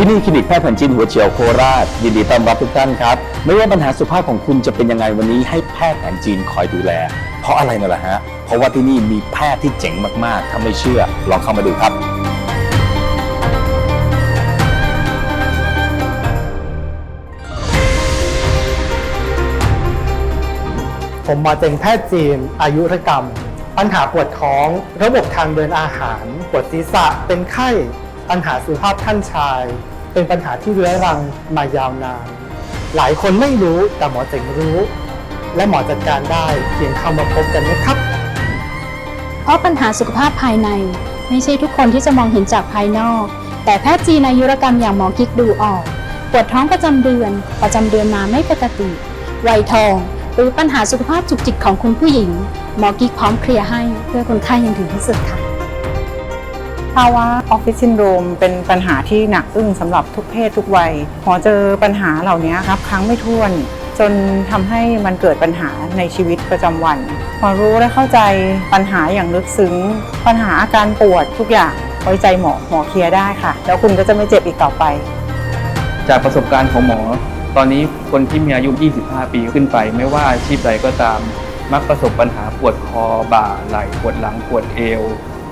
ที่นี่คลินิกแพทย์แผนจีนหัวเฉียวโคราช ยินดีต้อนรับทุกท่านครับ ไม่ว่าปัญหาสุขภาพของคุณจะเป็นยังไงวันนี้ให้แพทย์แผนจีนคอยดูแล เพราะอะไรนั่นแหละฮะ เพราะว่าที่นี่มีแพทย์ที่เจ๋งมากๆ ถ้าไม่เชื่อลองเข้ามาดูครับ ผมหมาเจงแพทย์จีน อายุรกรรม ปัญหาปวดท้อง ระบบทางเดินอาหาร ปวดศีรษะเป็นไข้ ปัญหาสุขภาพท่านชาย เป็นปัญหาที่เรื้อรังมายาวนาน หลายคนไม่รู้แต่หมอเจงรู้ และหมอจัดการได้เพียงเข้ามาพบกันนะครับ เพราะปัญหาสุขภาพภายใน ไม่ใช่ทุกคนที่จะมองเห็นจากภายนอก แต่แพทย์จีนายุรกรรมอย่างหมอกิ๊กดูออกปวดท้องประจำเดือน ประจำเดือนมาไม่ปกติวัยทอง หรือปัญหาสุขภาพจุกจิกของคุณผู้หญิง หมอกิ๊กพร้อมเคลียร์ให้เพื่อคนไข้ยังถึงที่สุดค่ะาวะออฟฟิศซินโดรมเป็นปัญหาที่หนักอึ้งสำหรับทุกเพศทุกวัยพอเจอปัญหาเหล่านี้ครับครั้งไม่ถ้วน จนทำให้มันเกิดปัญหาในชีวิตประจำวันพอรู้และเข้าใจปัญหาอย่างลึกซึ้ง ปัญหาอาการปวดทุกอย่างไว้ใจหมอหมอเคลียร์ได้ค่ะ แล้วคุณก็จะไม่เจ็บอีกต่อไป จากประสบการณ์ของหมอ ตอนนี้คนที่มีอายุ 25 ปีขึ้นไป ไม่ว่าอาชีพใดก็ตาม มักประสบปัญหาปวดคอบ่าไหล่ปวดหลังปวดเอว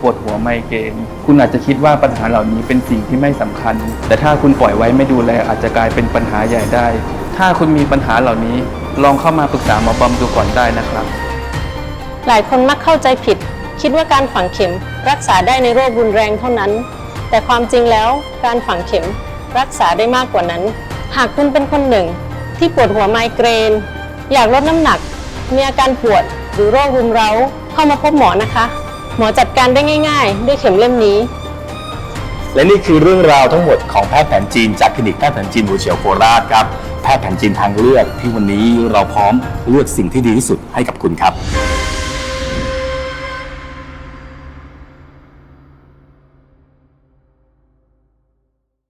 ปวดหัวไมเกรนคุณอาจจะคิดว่าปัญหาเหล่านี้เป็นสิ่งที่ไม่สำคัญ แต่ถ้าคุณปล่อยไว้ไม่ดูแลอาจจะกลายเป็นปัญหาใหญ่ได้ ถ้าคุณมีปัญหาเหล่านี้ ลองเข้ามาปรึกษาหมอบอมดูก่อนได้นะครับ หลายคนมักเข้าใจผิด คิดว่าการฝังเข็ม รักษาได้ในโรครุนแรงเท่านั้น แต่ความจริงแล้วการฝังเข็ม รักษาได้มากกว่านั้น หากคุณเป็นคนหนึ่ง ที่ปวดหัวไมเกรน อยากลดน้ำหนัก มีอาการปวดหรือโรครุมเร้าเข้ามาพบหมอนะคะ หมอจัดการได้ง่ายๆ ด้วยเข็มเล่มนี้ และนี่คือเรื่องราวทั้งหมดของแพทย์แผนจีนจากคลินิกแพทย์แผนจีนหัวเฉียวโคราชครับแพทย์แผนจีนทางเลือกที่วันนี้เราพร้อมเลือกสิ่งที่ดีที่สุดให้กับคุณครับ